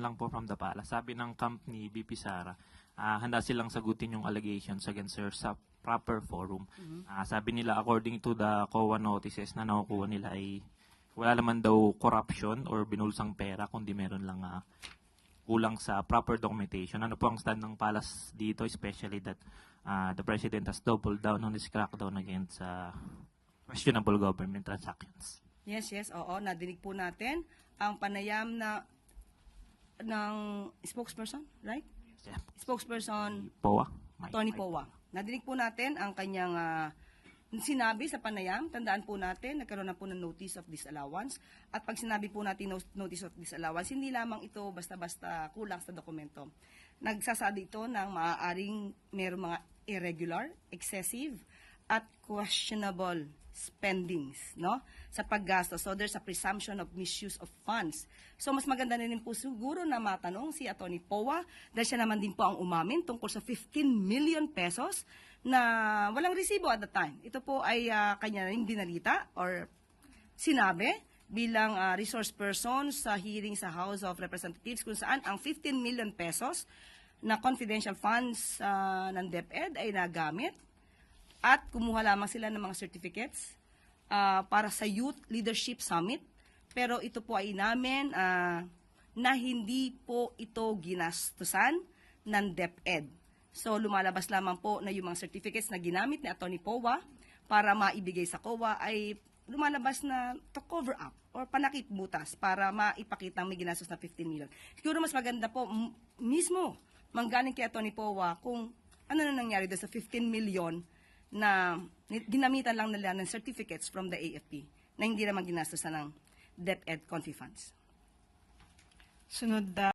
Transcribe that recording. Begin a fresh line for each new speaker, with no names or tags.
lang po from the palace. Sabi ng camp ni BP Sara, ah, handa silang sagutin yung allegations against her sa proper forum. Ah, sabi nila according to the COA notices na nakukuha nila ay wala naman daw corruption or binulsang pera kundi meron lang ah, kulang sa proper documentation. Ano po ang stand ng palace dito especially that ah, the president has doubled down on his crackdown against ah, questionable government transactions.
Yes, yes, oo, nadinig po natin ang panayam na ng spokesperson, right?
Yeah.
Spokesperson
POA. May-
Tony
may-
Powa. Nadinig po natin ang kanyang ah, sinabi sa panayam. Tandaan po natin, nagkaroon na po ng notice of disallowance. At pag sinabi po natin no- notice of disallowance, hindi lamang ito basta-basta kulang sa dokumento. Nagsasabi ito ng maaaring mayroong mga irregular, excessive, at questionable spendings no? Sa paggasto so there's a presumption of misuse of funds. So mas maganda na rin po siguro na matanong si Attorney Powa dahil siya naman din po ang umamin tungkol sa 15 million pesos na walang resibo at the time. Ito po ay ah, kanya rin binalita or sinabi bilang ah, resource person sa hearing sa House of Representatives kung saan ang 15 million pesos na confidential funds ah, ng DepEd ay nagamit at kumuha lamang sila ng mga certificates ah, para sa Youth Leadership Summit. Pero ito po ay namin ah, na hindi po ito ginastusan ng DepEd. So lumalabas lamang po na yung mga certificates na ginamit ni Atty. Powa para maibigay sa COA ay lumalabas na to cover up or panakit butas para maipakita may ginastos na 15 million. Siguro mas maganda po mismo manggaling kay Atty. Powa kung ano na nangyari doon sa 15 million na ginamitan lang nila ng certificates from the AFP na hindi naman ginastos ng DepEd Confi funds.
Sunod na